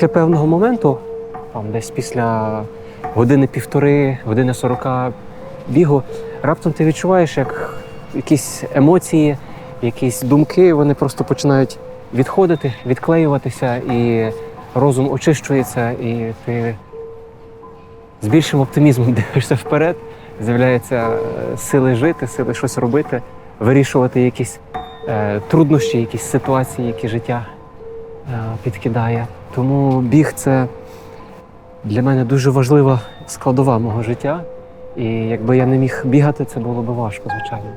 після певного моменту, там десь після години півтори, години сорока бігу, раптом ти відчуваєш, як якісь емоції, якісь думки, вони просто починають відходити, відклеюватися, і розум очищується, і ти з більшим оптимізмом дивишся вперед. З'являються е, сили жити, сили щось робити, вирішувати якісь е, труднощі, якісь ситуації, які життя підкидає. Тому біг це для мене дуже важлива складова мого життя. І якби я не міг бігати, це було б важко, звичайно.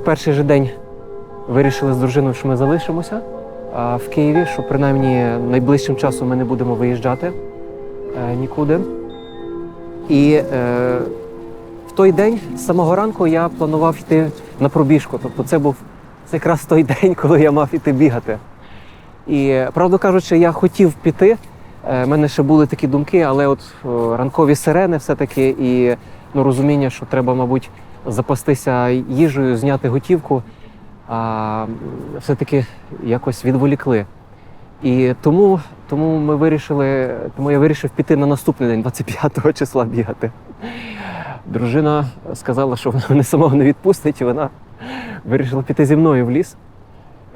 В перший же день вирішили з дружиною, що ми залишимося в Києві, що принаймні найближчим часом ми не будемо виїжджати е, нікуди. І е, в той день, з самого ранку, я планував йти на пробіжку. Тобто це був це якраз той день, коли я мав іти бігати. І правду кажучи, я хотів піти. У мене ще були такі думки, але от ранкові сирени все-таки і ну, розуміння, що треба, мабуть, запастися їжею, зняти готівку, а, все-таки якось відволікли. І тому, тому ми вирішили, тому я вирішив піти на наступний день, 25 числа бігати. Дружина сказала, що вона мене самого не відпустить, і вона вирішила піти зі мною в ліс.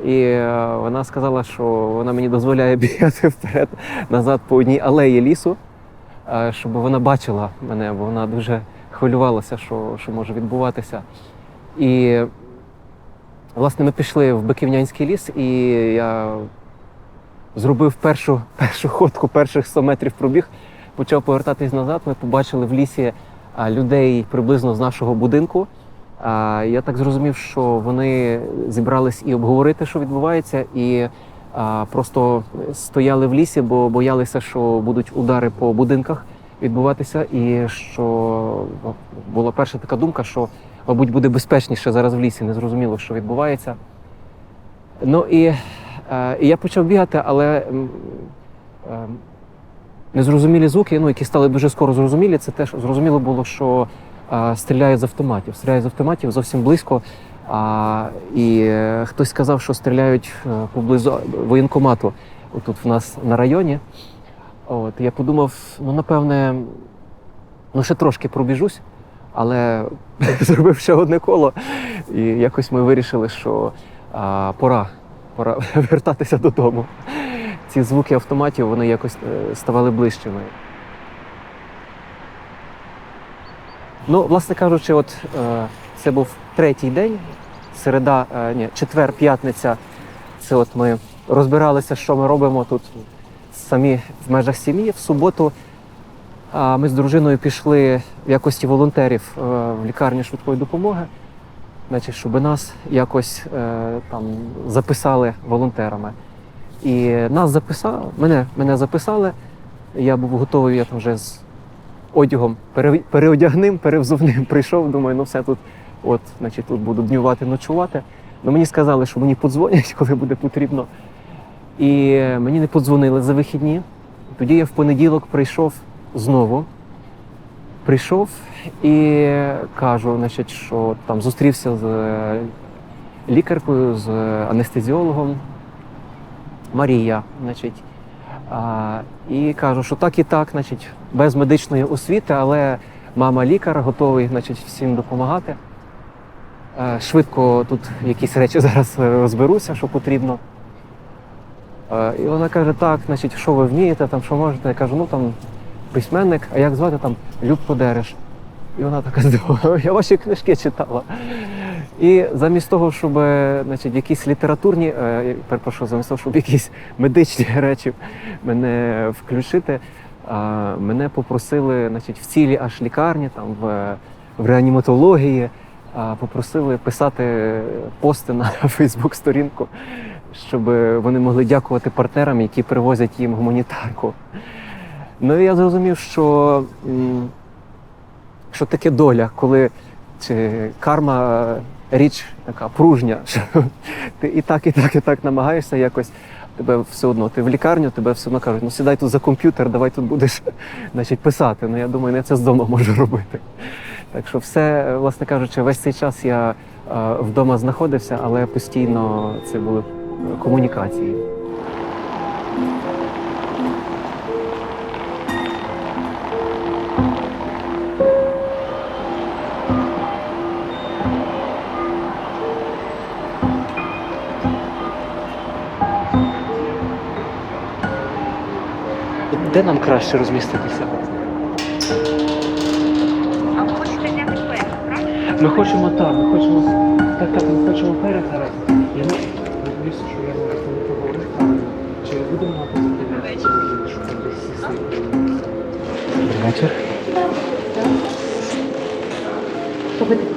І е, вона сказала, що вона мені дозволяє бігати вперед, назад по одній алеї лісу, е, щоб вона бачила мене, бо вона дуже хвилювалася, що, що може відбуватися. І власне ми пішли в Биківнянський ліс, і я зробив першу, першу ходку, перших 100 метрів пробіг, почав повертатись назад. Ми побачили в лісі людей приблизно з нашого будинку. Я так зрозумів, що вони зібрались і обговорити, що відбувається, і просто стояли в лісі, бо боялися, що будуть удари по будинках відбуватися, і що ну, була перша така думка, що, мабуть, буде безпечніше зараз в лісі, не зрозуміло, що відбувається. Ну і, і я почав бігати, але е, незрозумілі звуки, ну, які стали дуже скоро зрозумілі, це теж зрозуміло було, що стріляють з автоматів. Стріляють з автоматів зовсім близько. А, і е, хтось сказав, що стріляють е, поблизу воєнкомату тут в нас на районі. От, я подумав, ну напевне, ну ще трошки пробіжусь, але зробив ще одне коло. І якось ми вирішили, що а, пора, пора вертатися додому. Ці звуки автоматів вони якось е, ставали ближчими. Ну, власне кажучи, от е, це був третій день, середа, е, ні, четвер, п'ятниця. Це от ми розбиралися, що ми робимо тут самі в межах сім'ї. В суботу а ми з дружиною пішли в якості волонтерів е, в лікарню швидкої допомоги, значить, щоб нас якось е, там записали волонтерами. І нас записали, мене, мене записали. Я був готовий, я там вже з одягом пере- переодягним, перевзувним прийшов. Думаю, ну все тут, от, значить, тут буду днювати, ночувати. Ну мені сказали, що мені подзвонять, коли буде потрібно. І мені не подзвонили за вихідні. Тоді я в понеділок прийшов знову. Прийшов і кажу, значить, що там зустрівся з е, лікаркою, з анестезіологом Марія. Значить, і кажу, що так і так, значить, без медичної освіти, але мама лікар готовий значить, всім допомагати. Е, Швидко тут якісь речі зараз розберуся, що потрібно. Е, І вона каже: так, значить, що ви вмієте, там, що можете. Я кажу, ну там письменник, а як звати там Люб Подереш. І вона така здивована, я ваші книжки читала. І замість того, щоб е, значить, якісь літературні, е, перепрошую, замість того, щоб якісь медичні речі мене включити, мене попросили значить, в цілій аж лікарні, там, в, в реаніматології, попросили писати пости на Фейсбук-сторінку, щоб вони могли дякувати партнерам, які привозять їм гуманітарку. Ну і я зрозумів, що, що таке доля, коли чи карма річ така пружня, що ти і так, і так, і так намагаєшся якось. Тебе все одно, ти в лікарню, тебе все одно кажуть, ну сідай тут за комп'ютер, давай тут будеш значить, писати. Ну я думаю, не це з дому можу робити. Так що все, власне кажучи, весь цей час я е, вдома знаходився, але постійно це були комунікації. Де нам краще розміститися? А ви хочете зняти перед, правда? Ми хочемо так, ми хочемо. Так, так, ми хочемо перед зараз. Я не боюся, що я не поговорю. Чи будемо на позитиві? Щоб десь сісти. Добрий вечір.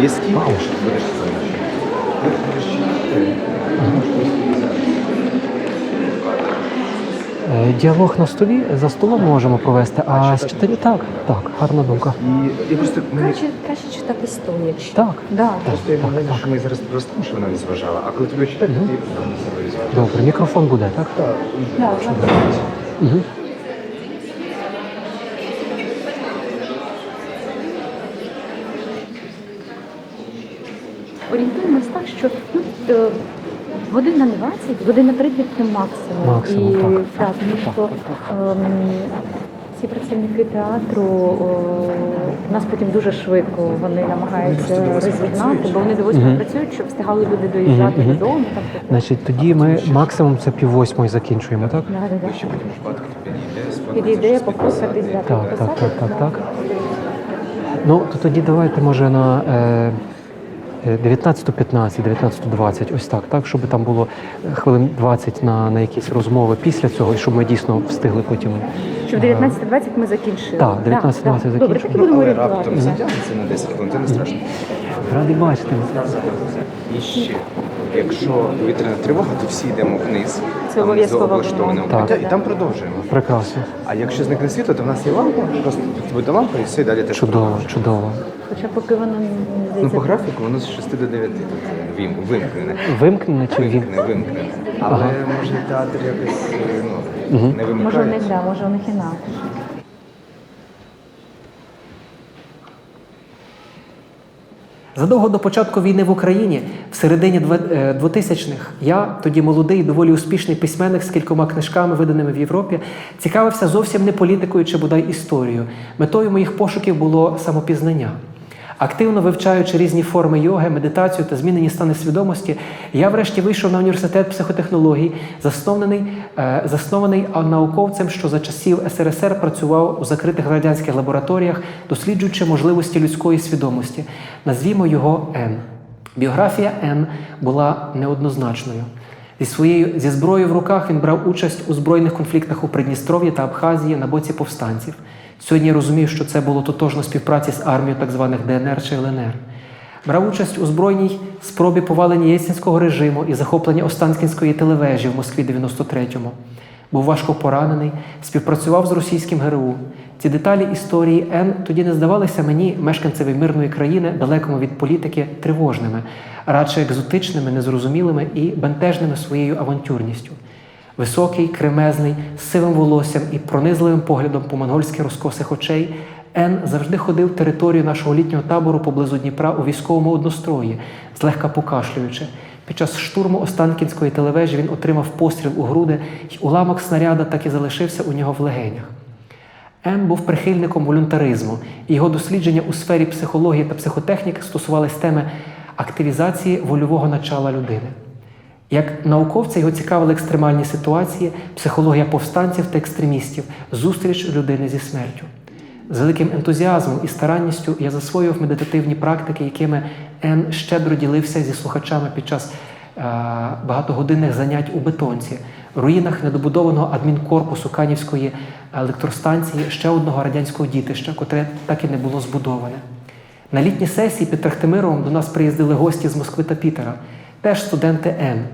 Виски? Діалог на столі за столом ми можемо провести, а з читання так, так, гарна думка. І я просто мені Краще, краще читати стоячи. Так, Да. просто я не знаю, що ми зараз просто що вона не зважала. А коли тебе читати, ти на себе зважала. добре, мікрофон буде, так? Да, да. Угу. Орієнтуємось так, що ну, е, година не 20, година 30 це максимум. Максимум, І, так. так, тому що ем, ці працівники театру о, нас потім дуже швидко вони намагаються розігнати, бо вони до восьми Мгм. працюють, щоб встигали люди доїжджати мгм. додому. Там, так, Значить, тоді ми максимум це пів восьмої закінчуємо, так? да, да, да. Підійде, підписати. взяти. Так, так, так, так, так. Ну, то тоді давайте, може, на е, е, 19.15, 19.20, ось так, так, щоб там було е, хвилин 20 на, на якісь розмови після цього, і щоб ми дійсно встигли потім. Щоб в 19.20 ми закінчили. Так, 19:20 Да, закінчили. Добре, так і будемо Але раптом затягнеться на 10 хвилин, це не страшно. Радий бачити. І ще, якщо повітряна тривога, то всі йдемо вниз. Це обов'язково облаштоване укриття, і там продовжуємо. Прекрасно. А якщо зникне світло, то в нас є лампа, просто буде лампа і все, і далі теж Чудово, продовжуємо. чудово. Хоча поки воно не Ну, по графіку воно з 6 до 9 тут вим- вимкнене. Вимкнене чи він? Вимкнене, вимкнене. Але може театр якось е, ну, не Може, у вимикає. них да, може у них інакше. Задовго до початку війни в Україні, в середині две- е, 2000-х, я, тоді молодий, доволі успішний письменник з кількома книжками, виданими в Європі, цікавився зовсім не політикою чи бодай історією. Метою моїх пошуків було самопізнання. Активно вивчаючи різні форми йоги, медитацію та змінені стани свідомості, я врешті вийшов на університет психотехнологій, заснований, е, заснований науковцем, що за часів СРСР працював у закритих радянських лабораторіях, досліджуючи можливості людської свідомості. Назвімо його Н. Біографія Н була неоднозначною. Зі своєю зі зброєю в руках він брав участь у збройних конфліктах у Придністров'ї та Абхазії на боці повстанців. Сьогодні я розумію, що це було тотожно співпраці з армією так званих ДНР чи ЛНР. Брав участь у збройній спробі повалення єльцинського режиму і захоплення Останкінської телевежі в Москві 93-му. Був важко поранений, співпрацював з російським ГРУ. Ці деталі історії Н тоді не здавалися мені, мешканцеві мирної країни, далекому від політики, тривожними, радше екзотичними, незрозумілими і бентежними своєю авантюрністю. Високий, кремезний, з сивим волоссям і пронизливим поглядом по монгольськи розкосих очей, Ен завжди ходив територію нашого літнього табору поблизу Дніпра у військовому однострої, злегка покашлюючи. Під час штурму Останкінської телевежі він отримав постріл у груди, і уламок снаряда так і залишився у нього в легенях. М був прихильником волюнтаризму, і його дослідження у сфері психології та психотехніки стосувались теми активізації вольового начала людини. Як науковця його цікавили екстремальні ситуації, психологія повстанців та екстремістів, зустріч людини зі смертю. З великим ентузіазмом і старанністю я засвоював медитативні практики, якими Н щедро ділився зі слухачами під час е, багатогодинних занять у бетонці, руїнах недобудованого адмінкорпусу Канівської електростанції, ще одного радянського дітища, котре так і не було збудоване. На літній сесії під Трахтимировом до нас приїздили гості з Москви та Пітера, теж студенти Н.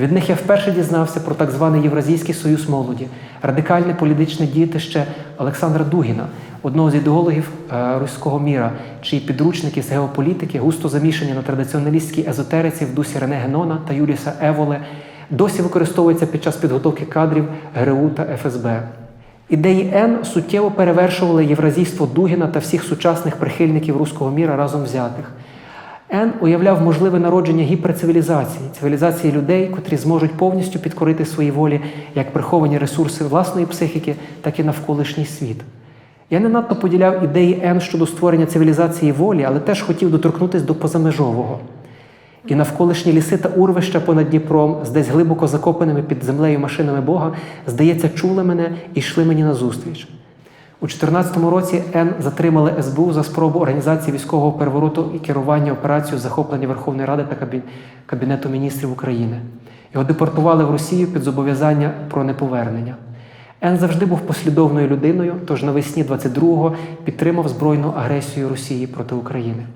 Від них я вперше дізнався про так званий Євразійський союз молоді, радикальне політичне діятище Олександра Дугіна, одного з ідеологів е, руського міра, чиї підручники з геополітики густо замішані на традиціоналістській езотериці в дусі Рене Генона та Юліса Еволе, досі використовуються під час підготовки кадрів ГРУ та ФСБ. Ідеї Н суттєво перевершували євразійство Дугіна та всіх сучасних прихильників руського міра разом взятих. Ен уявляв можливе народження гіперцивілізації, цивілізації людей, котрі зможуть повністю підкорити своїй волі як приховані ресурси власної психіки, так і навколишній світ. Я не надто поділяв ідеї Ен щодо створення цивілізації волі, але теж хотів доторкнутися до позамежового. І навколишні ліси та урвища понад Дніпром, з десь глибоко закопаними під землею машинами Бога, здається, чули мене і йшли мені назустріч. У 2014 році Н затримали СБУ за спробу організації військового перевороту і керування операцією захоплення Верховної Ради та Кабінету міністрів України. Його депортували в Росію під зобов'язання про неповернення. Н завжди був послідовною людиною, тож навесні 22-го підтримав збройну агресію Росії проти України.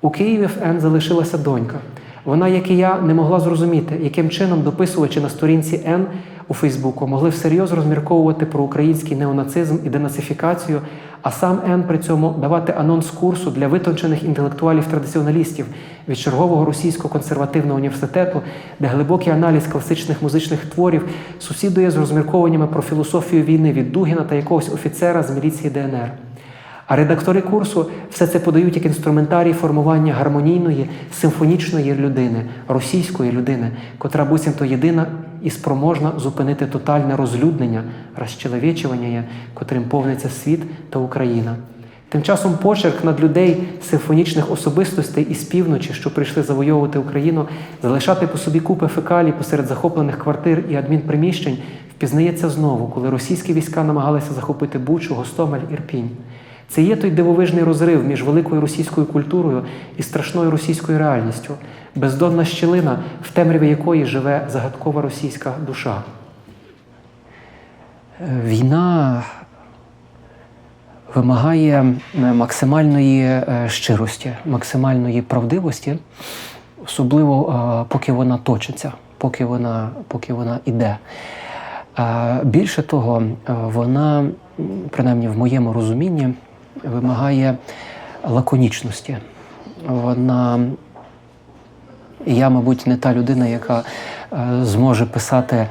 У Києві в Н залишилася донька. Вона, як і я, не могла зрозуміти, яким чином дописувачі на сторінці Н у Фейсбуку могли всерйоз розмірковувати про український неонацизм і денацифікацію, а сам Н при цьому давати анонс курсу для витончених інтелектуалів-традиціоналістів від чергового російського консервативного університету, де глибокий аналіз класичних музичних творів сусідує з розмірковуваннями про філософію війни від Дугіна та якогось офіцера з міліції ДНР. А редактори курсу все це подають як інструментарій формування гармонійної, симфонічної людини, російської людини, котра буцімто єдина і спроможна зупинити тотальне розлюднення, розчеловечування, котрим повниться світ та Україна. Тим часом почерк над людей симфонічних особистостей із півночі, що прийшли завойовувати Україну, залишати по собі купи фекалій посеред захоплених квартир і адмінприміщень, впізнається знову, коли російські війська намагалися захопити Бучу, Гостомель, Ірпінь. Це є той дивовижний розрив між великою російською культурою і страшною російською реальністю, бездонна щілина, в темряві якої живе загадкова російська душа. Е, Війна вимагає е, максимальної е, щирості, максимальної правдивості, особливо поки вона точиться, поки вона, поки вона іде. Більше того, вона, принаймні в моєму розумінні, вимагає лаконічності. Вона я, мабуть, не та людина, яка е, зможе писати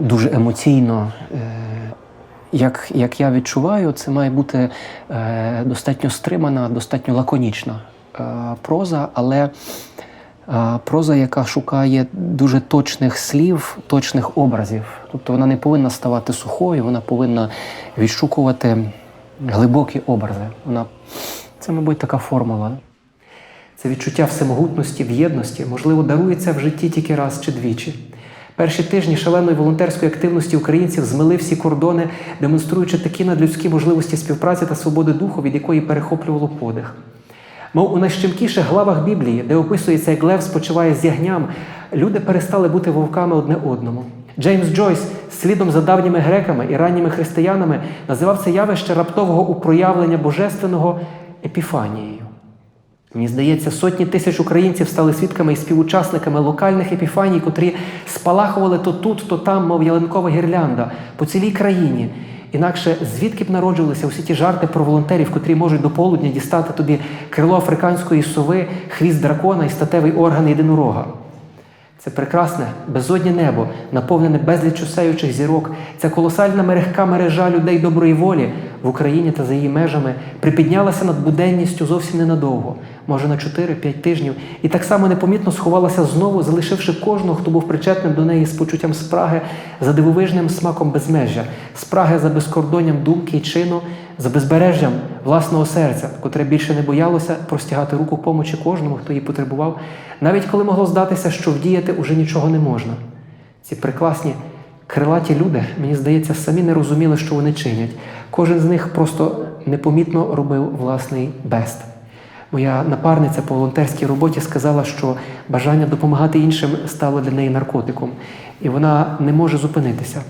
дуже емоційно. Е, як, як я відчуваю, це має бути е, достатньо стримана, достатньо лаконічна проза, але проза, яка шукає дуже точних слів, точних образів. Тобто вона не повинна ставати сухою, вона повинна відшукувати глибокі образи. Вона, це, мабуть, така формула. Це відчуття всемогутності, в єдності, можливо, дарується в житті тільки раз чи двічі. Перші тижні шаленої волонтерської активності українців змили всі кордони, демонструючи такі надлюдські можливості співпраці та свободи духу, від якої перехоплювало подих. Мов у найщемкіших главах Біблії, де описується, як лев спочиває з ягням, люди перестали бути вовками одне одному. Джеймс Джойс, слідом за давніми греками і ранніми християнами, називав це явище раптового упроявлення божественного епіфанією. Мені здається, сотні тисяч українців стали свідками і співучасниками локальних епіфаній, котрі спалахували то тут, то там, мов ялинкова гірлянда, по цілій країні. Інакше звідки б народжувалися усі ті жарти про волонтерів, котрі можуть до полудня дістати тобі крило африканської сови, хвіст дракона і статевий орган єдинорога. Це прекрасне, безоднє небо, наповнене безліччю сяючих зірок. Ця колосальна мерехка мережа людей доброї волі в Україні та за її межами припіднялася над буденністю зовсім ненадовго, може на 4-5 тижнів, і так само непомітно сховалася знову, залишивши кожного, хто був причетним до неї з почуттям спраги за дивовижним смаком безмежжя, спраги за безкордонням думки і чину, за безбережжям власного серця, котре більше не боялося простягати руку помочі кожному, хто її потребував, навіть коли могло здатися, що вдіяти уже нічого не можна. Ці прекрасні крилаті люди, мені здається, самі не розуміли, що вони чинять. Кожен з них просто непомітно робив власний бест. Моя напарниця по волонтерській роботі сказала, що бажання допомагати іншим стало для неї наркотиком, і вона не може зупинитися.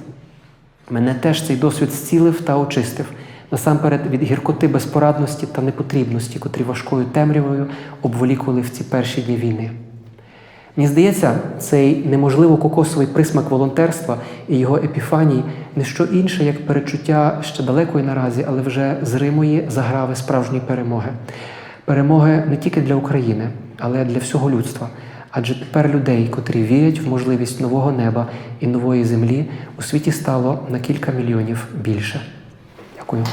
Мене теж цей досвід зцілив та очистив насамперед від гіркоти безпорадності та непотрібності, котрі важкою темрявою обволікували в ці перші дні війни. Мені здається, цей неможливо кокосовий присмак волонтерства і його епіфаній не що інше, як перечуття ще далекої наразі, але вже зримої заграви справжньої перемоги. Перемоги не тільки для України, але для всього людства. Адже тепер людей, котрі вірять в можливість нового неба і нової землі, у світі стало на кілька мільйонів більше. Дякую.